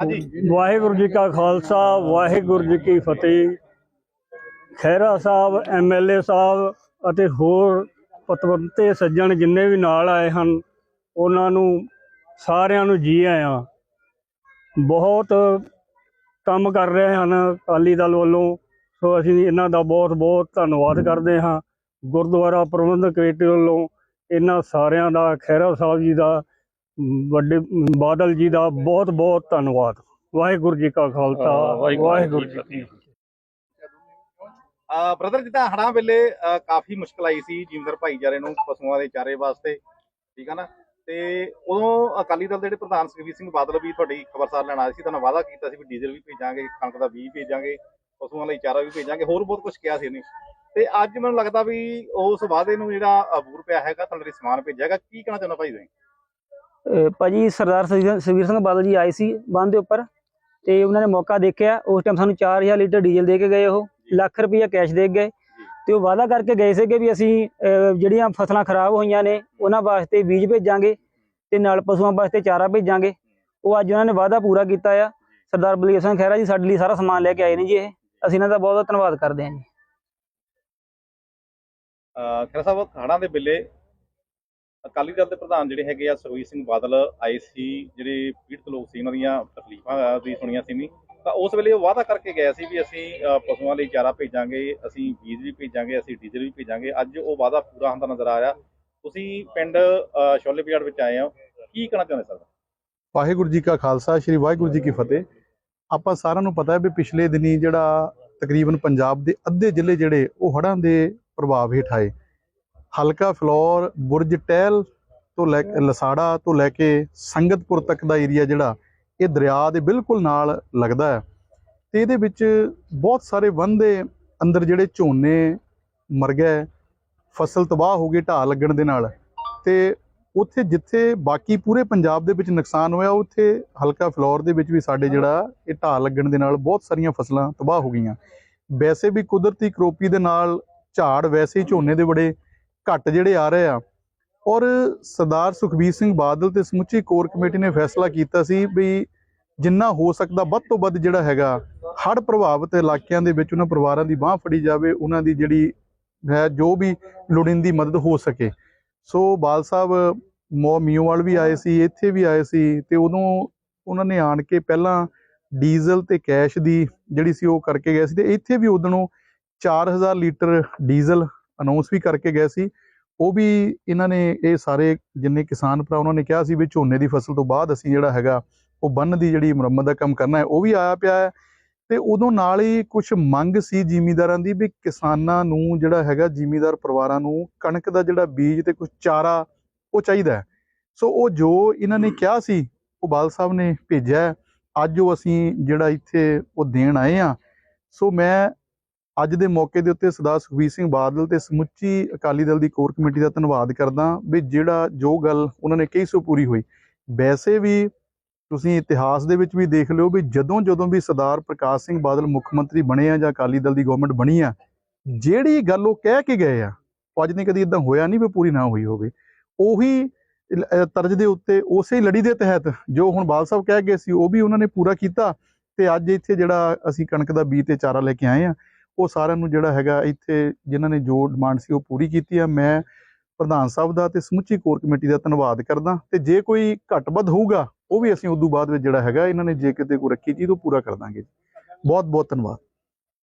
ਵਾਹਿਗੁਰੂ ਜੀ ਕਾ ਖਾਲਸਾ, ਵਾਹਿਗੁਰੂ ਜੀ ਕੀ ਫਤਿਹ। ਖਹਿਰਾ ਸਾਹਿਬ ਐਮਐਲਏ ਸਾਹਿਬ ਅਤੇ ਹੋਰ ਪਤਵੰਤੇ ਸੱਜਣ ਜਿੰਨੇ ਵੀ ਨਾਲ ਆਏ ਹਨ, ਉਹਨਾਂ ਨੂੰ ਸਾਰਿਆਂ ਨੂੰ ਜੀ ਆਇਆਂ। ਬਹੁਤ ਕੰਮ ਕਰ ਰਹੇ ਹਨ ਅਕਾਲੀ ਦਲ ਵੱਲੋਂ, ਸੋ ਅਸੀਂ ਇਹਨਾਂ ਦਾ ਬਹੁਤ ਬਹੁਤ ਧੰਨਵਾਦ ਕਰਦੇ ਹਾਂ। ਗੁਰਦੁਆਰਾ ਪ੍ਰਬੰਧਕ ਕਮੇਟੀ ਵੱਲੋਂ ਇਹਨਾਂ ਸਾਰਿਆਂ ਦਾ, ਖਹਿਰਾ ਸਾਹਿਬ ਜੀ ਦਾ ਵੱਡੇ ਬਾਦਲ ਜੀ ਦਾ ਬਹੁਤ ਬਹੁਤ ਧੰਨਵਾਦ। ਵਾਹਿਗੁਰੂ ਜੀ ਕਾ ਖਾਲਸਾ ਵਾਹਿਗੁਰੂ ਜੀ ਕੀ ਫਤਿਹ। ਆ ਬ੍ਰਦਰ ਜਿੱਦਾਂ ਹੜਾਂ ਵੇਲੇ ਕਾਫੀ ਮੁਸ਼ਕਲ ਆਈ ਸੀ ਜ਼ਿਮੀਂਦਾਰ ਭਾਈਚਾਰੇ ਨੂੰ ਪਸ਼ੂਆਂ ਦੇ ਚਾਰੇ ਵਾਸਤੇ ਠੀਕ ਆ ਨਾ? ਤੇ ਉਦੋਂ ਅਕਾਲੀ ਦਲ ਦੇ ਜਿਹੜੇ ਪ੍ਰਧਾਨ ਸੁਖਬੀਰ ਸਿੰਘ ਬਾਦਲ ਵੀ ਤੁਹਾਡੀ ਖਬਰਸਾਰ ਲੈਣ ਆਏ ਸੀ ਤੁਹਾਨੂੰ ਵਾਅਦਾ ਕੀਤਾ ਸੀ ਵੀ ਡੀਜ਼ਲ ਵੀ ਭੇਜਾਂਗੇ ਕਣਕ ਦਾ ਬੀਜ ਭੇਜਾਂਗੇ ਪਸ਼ੂਆਂ ਲਈ ਚਾਰਾ ਵੀ ਭੇਜਾਂਗੇ ਹੋਰ ਬਹੁਤ ਕੁਝ ਕਿਹਾ ਸੀ ਇਹਨੇ ਤੇ ਅੱਜ ਮੈਨੂੰ ਲੱਗਦਾ ਵੀ ਉਸ ਵਾਅਦੇ ਨੂੰ ਜਿਹੜਾ ਅਬੂਰ ਪਿਆ ਹੈਗਾ ਤੁਹਾਡੇ ਲਈ ਸਮਾਨ ਭੇਜਿਆ ਹੈਗਾ ਕੀ ਕਹਿਣਾ ਚਾਹੁੰਦਾ ਭਾਈ ਤੁਸੀਂ? ਭਾਜੀ ਸਰਦਾਰ ਸੁਖਬੀਰ ਸਿੰਘ ਬਾਦਲ ਜੀ ਆਏ ਸੀ ਬੰਦ ਦੇ ਉੱਪਰ ਤੇ ਉਹਨਾਂ ਨੇ ਮੌਕਾ ਦੇਖਿਆ। ਉਸ ਟਾਈਮ ਸਾਨੂੰ 4000 ਲੀਟਰ ਡੀਜ਼ਲ ਦੇ ਕੇ ਗਏ ਉਹ, ਲੱਖ ਰੁਪਈਆ ਕੈਸ਼ ਦੇ ਗਏ। ਤੇ ਉਹ ਵਾਅਦਾ ਕਰਕੇ ਗਏ ਸੀਗੇ ਵੀ ਅਸੀਂ ਜਿਹੜੀਆਂ ਫਸਲਾਂ ਖਰਾਬ ਹੋਈਆਂ ਨੇ, ਉਹਨਾਂ ਵਾਸਤੇ ਬੀਜ ਭੇਜਾਂਗੇ ਤੇ ਨਾਲ ਪਸ਼ੂਆਂ ਵਾਸਤੇ ਚਾਰਾ ਭੇਜਾਂਗੇ। ਉਹ ਅੱਜ ਉਹਨਾਂ ਨੇ ਵਾਅਦਾ ਪੂਰਾ ਕੀਤਾ ਆ। ਸਰਦਾਰ ਬਲਜੀਤ ਸਿੰਘ ਖਹਿਰਾ ਜੀ ਸਾਡੇ ਲਈ ਸਾਰਾ ਸਮਾਨ ਲੈ ਕੇ ਆਏ ਨੇ ਜੀ ਇਹ। ਅਸੀਂ ਇਹਨਾਂ ਦਾ ਬਹੁਤ ਬਹੁਤ ਧੰਨਵਾਦ ਕਰਦੇ ਹਾਂ ਜੀ। ਅਹ ਖਹਿਰਾ ਸਾਹਿਬ ਹੜਾਂ ਦੇ ਵੇਲੇ ਅਕਾਲੀ ਦਲ ਦੇ ਪ੍ਰਧਾਨ ਜਿਹੜੇ ਹੈਗੇ ਆ ਸੁਖਬੀਰ ਸਿੰਘ ਬਾਦਲ ਆਏ ਸੀ ਜਿਹੜੇ ਪੀੜਤ ਲੋਕ ਸੀ ਉਹਨਾਂ ਦੀਆਂ ਤਕਲੀਫਾਂ ਵੀ ਸੁਣੀਆਂ ਸੀ ਨਹੀਂ ਤਾਂ ਉਸ ਵੇਲੇ ਉਹ ਵਾਅਦਾ ਕਰਕੇ ਗਏ ਸੀ ਵੀ ਅਸੀਂ ਪਸ਼ੂਆਂ ਲਈ ਚਾਰਾ ਭੇਜਾਂਗੇ ਅਸੀਂ ਬੀਜ ਵੀ ਭੇਜਾਂਗੇ ਅਸੀਂ ਡੀਜ਼ਲ ਵੀ ਭੇਜਾਂਗੇ। ਅੱਜ ਉਹ ਵਾਅਦਾ ਪੂਰਾ ਹੁੰਦਾ ਨਜ਼ਰ ਆ ਰਿਹਾ। ਤੁਸੀਂ ਪਿੰਡ ਅਹ, ਸ਼ੋਲੇ ਵਿੱਚ ਆਏ ਹੋ। ਕੀ ਕਹਿਣਾ ਚਾਹੁੰਦੇ ਸਰ? ਵਾਹਿਗੁਰੂ ਜੀ ਕਾ ਖਾਲਸਾ ਸ੍ਰੀ ਵਾਹਿਗੁਰੂ ਜੀ ਕੀ ਫਤਿਹ। ਆਪਾਂ ਸਾਰਿਆਂ ਨੂੰ ਪਤਾ ਹੈ ਵੀ ਪਿਛਲੇ ਦਿਨੀ ਜਿਹੜਾ ਤਕਰੀਬਨ ਪੰਜਾਬ ਦੇ ਅੱਧੇ ਜ਼ਿਲ੍ਹੇ ਜਿਹੜੇ ਉਹ ਹੜ੍ਹਾਂ ਦੇ ਪ੍ਰਭਾਵ ਹੇਠ ਆਏ। ਹਲਕਾ ਫਲੋਰ, ਬੁਰਜ ਟਹਿਲ ਤੋਂ ਲੈ ਕੇ ਲਸਾੜਾ ਤੋਂ ਲੈ ਕੇ ਸੰਗਤਪੁਰ ਤੱਕ ਦਾ ਏਰੀਆ ਜਿਹੜਾ, ਇਹ ਦਰਿਆ ਦੇ ਬਿਲਕੁਲ ਨਾਲ ਲੱਗਦਾ ਹੈ। ਤੇ ਇਹਦੇ ਵਿੱਚ ਬਹੁਤ ਸਾਰੇ ਵਨ ਦੇ ਅੰਦਰ ਜਿਹੜੇ ਝੋਨੇ ਮਰ ਗਏ, ਫਸਲ ਤਬਾਹ ਹੋ ਗਈ ਢਾਹ ਲੱਗਣ ਦੇ ਨਾਲ। ਤੇ ਉੱਥੇ ਜਿੱਥੇ ਬਾਕੀ ਪੂਰੇ ਪੰਜਾਬ ਦੇ ਵਿੱਚ ਨੁਕਸਾਨ ਹੋਇਆ, ਉੱਥੇ ਹਲਕਾ ਫਲੋਰ ਦੇ ਵਿੱਚ ਵੀ ਸਾਡੇ ਜਿਹੜਾ ਇਹ ਢਾਹ ਲੱਗਣ ਦੇ ਨਾਲ ਬਹੁਤ ਸਾਰੀਆਂ ਫਸਲਾਂ ਤਬਾਹ ਹੋ ਗਈਆਂ। ਵੈਸੇ ਵੀ ਕੁਦਰਤੀ ਕਰੋਪੀ ਦੇ ਨਾਲ ਝਾੜ ਵੈਸੇ ਹੀ ਝੋਨੇ ਦੇ ਬੜੇ ਘੱਟ ਜਿਹੜੇ ਆ ਰਹੇ ਆ। ਔਰ ਸਰਦਾਰ ਸੁਖਬੀਰ ਸਿੰਘ ਬਾਦਲ ਤੇ ਸਮੁੱਚੀ ਕੋਰ ਕਮੇਟੀ ਨੇ ਫੈਸਲਾ ਕੀਤਾ ਸੀ ਵੀ ਜਿੰਨਾ ਹੋ ਸਕਦਾ ਵੱਧ ਤੋਂ ਵੱਧ ਜਿਹੜਾ ਹੈਗਾ, ਹੜ੍ਹ ਪ੍ਰਭਾਵਿਤ ਇਲਾਕਿਆਂ ਦੇ ਵਿੱਚ ਉਹਨਾਂ ਪਰਿਵਾਰਾਂ ਦੀ ਬਾਹ ਫੜੀ ਜਾਵੇ, ਉਹਨਾਂ ਦੀ ਜਿਹੜੀ ਹੈ ਜੋ ਵੀ ਲੋੜੀਂਦੀ ਮਦਦ ਹੋ ਸਕੇ। ਸੋ ਬਾਲ ਸਾਹਿਬ, ਮੋ ਮੀਓਵਾਲ ਵੀ ਆਏ ਸੀ, ਇੱਥੇ ਵੀ ਆਏ ਸੀ ਤੇ ਉਦੋਂ ਉਹਨਾਂ ਨੇ ਆਣ ਕੇ ਪਹਿਲਾਂ ਡੀਜ਼ਲ ਤੇ ਕੈਸ਼ ਦੀ ਜਿਹੜੀ ਸੀ ਉਹ ਕਰਕੇ ਗਏ ਸੀ ਤੇ ਇੱਥੇ ਵੀ ਉਦੋਂ 4000 ਲੀਟਰ ਡੀਜ਼ਲ ਅਨਾਉਂਸ ਵੀ ਕਰਕੇ ਗਏ ਸੀ। ਉਹ ਵੀ ਇਹਨਾਂ ਨੇ ਇਹ ਸਾਰੇ ਜਿੰਨੇ ਕਿਸਾਨ ਭਰਾ ਉਹਨਾਂ ਨੇ ਕਿਹਾ ਸੀ ਵੀ ਝੋਨੇ ਦੀ ਫਸਲ ਤੋਂ ਬਾਅਦ ਅਸੀਂ ਜਿਹੜਾ ਹੈਗਾ, ਉਹ ਬੰਨ ਦੀ ਜਿਹੜੀ ਮੁਰੰਮਤ ਦਾ ਕੰਮ ਕਰਨਾ ਹੈ, ਉਹ ਵੀ ਆਇਆ ਪਿਆ ਹੈ। ਤੇ ਉਦੋਂ ਨਾਲ ਹੀ ਕੁਝ ਮੰਗ ਸੀ ਜ਼ਿਮੀਂਦਾਰਾਂ ਦੀ ਵੀ ਕਿਸਾਨਾਂ ਨੂੰ ਜਿਹੜਾ ਹੈਗਾ, ਜ਼ਿਮੀਂਦਾਰ ਪਰਿਵਾਰਾਂ ਨੂੰ ਕਣਕ ਦਾ ਜਿਹੜਾ ਬੀਜ ਤੇ ਕੁਝ ਚਾਰਾ ਉਹ ਚਾਹੀਦਾ ਸੋ ਉਹ ਜੋ ਇਹਨਾਂ ਨੇ ਕਿਹਾ ਸੀ, ਉਹ ਬਾਲ ਸਾਹਿਬ ਨੇ ਭੇਜਿਆ ਅੱਜ ਉਹ ਅਸੀਂ ਜਿਹੜਾ ਇੱਥੇ ਉਹ ਦੇਣ ਆਏ ਆ ਸੋ ਮੈਂ ਅੱਜ ਦੇ ਮੌਕੇ ਦੇ ਉੱਤੇ ਸਰਦਾਰ ਸੁਖਬੀਰ ਸਿੰਘ ਬਾਦਲ ਤੇ ਸਮੁੱਚੀ ਅਕਾਲੀ ਦਲ ਦੀ ਕੋਰ ਕਮੇਟੀ ਦਾ ਧੰਨਵਾਦ ਕਰਦਾ ਵੀ ਜਿਹੜਾ ਜੋ ਗੱਲ ਉਹਨਾਂ ਨੇ ਕਹੀ ਸੋ ਪੂਰੀ ਹੋਈ। ਵੈਸੇ ਵੀ ਤੁਸੀਂ ਇਤਿਹਾਸ ਦੇ ਵਿੱਚ ਵੀ ਦੇਖ ਲਿਓ ਵੀ ਜਦੋਂ ਜਦੋਂ ਵੀ ਸਰਦਾਰ ਪ੍ਰਕਾਸ਼ ਸਿੰਘ ਬਾਦਲ ਮੁੱਖ ਮੰਤਰੀ ਬਣੇ ਆ ਜਾਂ ਅਕਾਲੀ ਦਲ ਦੀ ਗਵਰਨਮੈਂਟ ਬਣੀ ਆ, ਜਿਹੜੀ ਗੱਲ ਉਹ ਕਹਿ ਕੇ ਗਏ ਆ, ਉਹ ਅੱਜ ਨਹੀਂ ਕਦੀ ਇਦਾਂ ਹੋਇਆ ਨਹੀਂ ਵੀ ਪੂਰੀ ਨਾ ਹੋਈ ਹੋਵੇ। ਉਹੀ ਤਰਜ਼ ਦੇ ਉੱਤੇ ਉਸੇ ਲੜੀ ਦੇ ਤਹਿਤ ਜੋ ਹੁਣ ਬਾਲ ਸਾਹਿਬ ਕਹਿ ਗਏ ਸੀ ਉਹ ਵੀ ਉਹਨਾਂ ਨੇ ਪੂਰਾ ਕੀਤਾ ਤੇ ਅੱਜ ਇੱਥੇ ਜਿਹੜਾ ਅਸੀਂ ਕਣਕ ਦਾ ਬੀਜ ਤੇ ਚਾਰਾ ਲੈ ਕੇ ਆਏ ਆ ਉਹ ਸਾਰਿਆਂ ਨੂੰ ਜਿਹੜਾ ਹੈਗਾ ਇੱਥੇ ਜਿਨ੍ਹਾਂ ਨੇ ਜੋ ਡਿਮਾਂਡ ਸੀ ਉਹ ਪੂਰੀ ਕੀਤੀ ਆ। ਮੈਂ ਪ੍ਰਧਾਨ ਸਾਹਿਬ ਦਾ ਤੇ ਸਮੁੱਚੀ ਕੋਰ ਕਮੇਟੀ ਦਾ ਧੰਨਵਾਦ ਕਰਦਾ। ਤੇ ਜੇ ਕੋਈ ਘੱਟ ਵੱਧ ਹੋਊਗਾ, ਉਹ ਵੀ ਅਸੀਂ ਉਦੋਂ ਬਾਅਦ ਵਿੱਚ ਜਿਹੜਾ ਹੈਗਾ, ਇਹਨਾਂ ਨੇ ਜੇ ਕਿਤੇ ਕੋਈ ਰੱਖੀ ਚੀਜ਼, ਉਹ ਪੂਰਾ ਕਰ ਦਾਂਗੇ ਬਹੁਤ ਬਹੁਤ ਧੰਨਵਾਦ।